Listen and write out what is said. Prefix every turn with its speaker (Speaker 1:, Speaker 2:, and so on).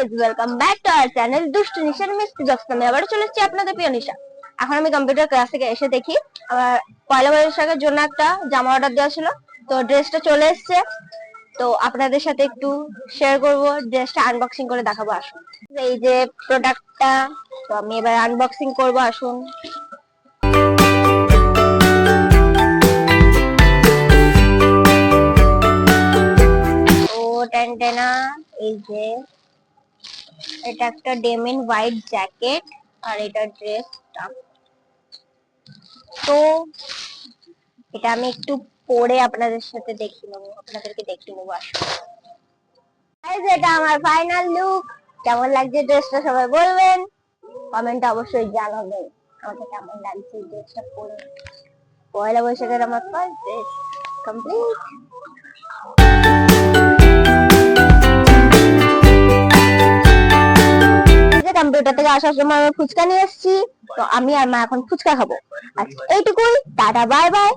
Speaker 1: Guys welcome back to our channel দুষ্টু নিশার মিষ্টি জক্স নামে আবার চলে এসেছি আপনাদের প্রিয় নিশা। এখন আমি কম্পিউটার ক্লাস থেকে এসে দেখি আমার পয়লা বৈশাখের জন্য একটা জামা অর্ডার দেওয়া ছিল। তো ড্রেসটা চলে এসেছে। তো আপনাদের সাথে একটু শেয়ার করব ড্রেসটা আনবক্সিং করে দেখাবো, আসুন। এই যে প্রোডাক্টটা তো আমি এবার আনবক্সিং করব, আসুন। ও টেনটেনা এই যে এটা একটা ডেমিন হোয়াইট জ্যাকেট আর এটা ড্রেসটা তো এটা আমি একটু পরে আপনাদের সাথে দেখি নেব, আপনাদেরকে দেখিয়ে নেব আসলে এটা আমার ফাইনাল লুক কেমন লাগছে ড্রেসটা সবাই বলবেন? কমেন্টে অবশ্যই জানাবেন। আমাকে কেমন লাগছে ড্রেসটা পরে? পয়লা বৈশাখের আমার ফার্স্ট ড্রেস কমপ্লিট কম্পিউটার থেকে আসার সময় আমি ফুচকা নিয়ে এসেছি। তো আমি আর মা এখন ফুচকা খাব। আজকে এইটুকুই, টাটা বাই বাই